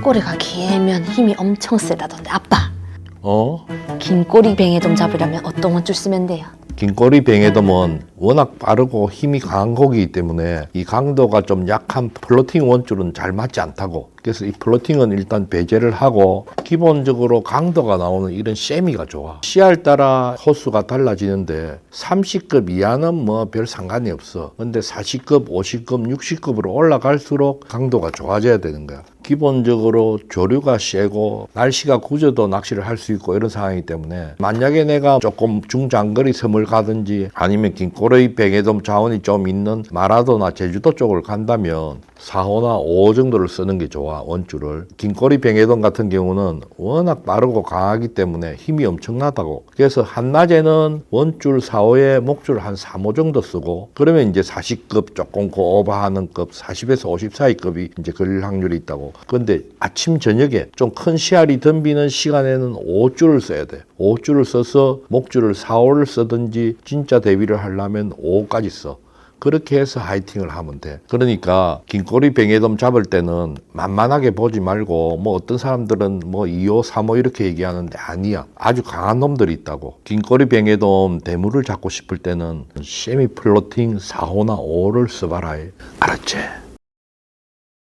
꼬리가 길면 힘이 엄청 세다던데 아빠 어? 긴 꼬리 뱅에돔 잡으려면 어떤 원줄 쓰면 돼요? 긴 꼬리 뱅에돔은 워낙 빠르고 힘이 강한 고기이기 때문에 이 강도가 좀 약한 플로팅 원줄은 잘 맞지 않다고. 그래서 이 플로팅은 일단 배제를 하고 기본적으로 강도가 나오는 이런 세미가 좋아. 씨알 따라 호수가 달라지는데 30급 이하는 뭐 별 상관이 없어. 근데 40급, 50급, 60급으로 올라갈수록 강도가 좋아져야 되는 거야. 기본적으로 조류가 세고 날씨가 굳어도 낚시를 할 수 있고 이런 상황이기 때문에 만약에 내가 조금 중장거리 섬을 가든지 아니면 긴꼬 레이 뱅에돔 자원이 좀 있는 마라도나 제주도 쪽을 간다면 4호나 5호 정도를 쓰는 게 좋아 원줄을. 긴꼬리 뱅에돔 같은 경우는 워낙 빠르고 강하기 때문에 힘이 엄청나다고. 그래서 한낮에는 원줄 4호에 목줄 한 3호 정도 쓰고 그러면 이제 40급 조금 고 오버하는 급 40에서 50 사이 급이 이제 걸릴 확률이 있다고. 근데 아침 저녁에 좀 큰 씨알이 덤비는 시간에는 5줄을 써야 돼 5줄을 써서 목줄을 4호를 쓰든지 진짜 대비를 하려면 5호까지 써 그렇게 해서 하이팅을 하면 돼. 그러니까 긴꼬리 뱅에돔 잡을 때는 만만하게 보지 말고 뭐 어떤 사람들은 뭐 2호, 3호 이렇게 얘기하는데 아니야. 아주 강한 놈들이 있다고. 긴꼬리 뱅에돔 대물을 잡고 싶을 때는 세미 플로팅 4호나 5호를 써봐라. 알았지?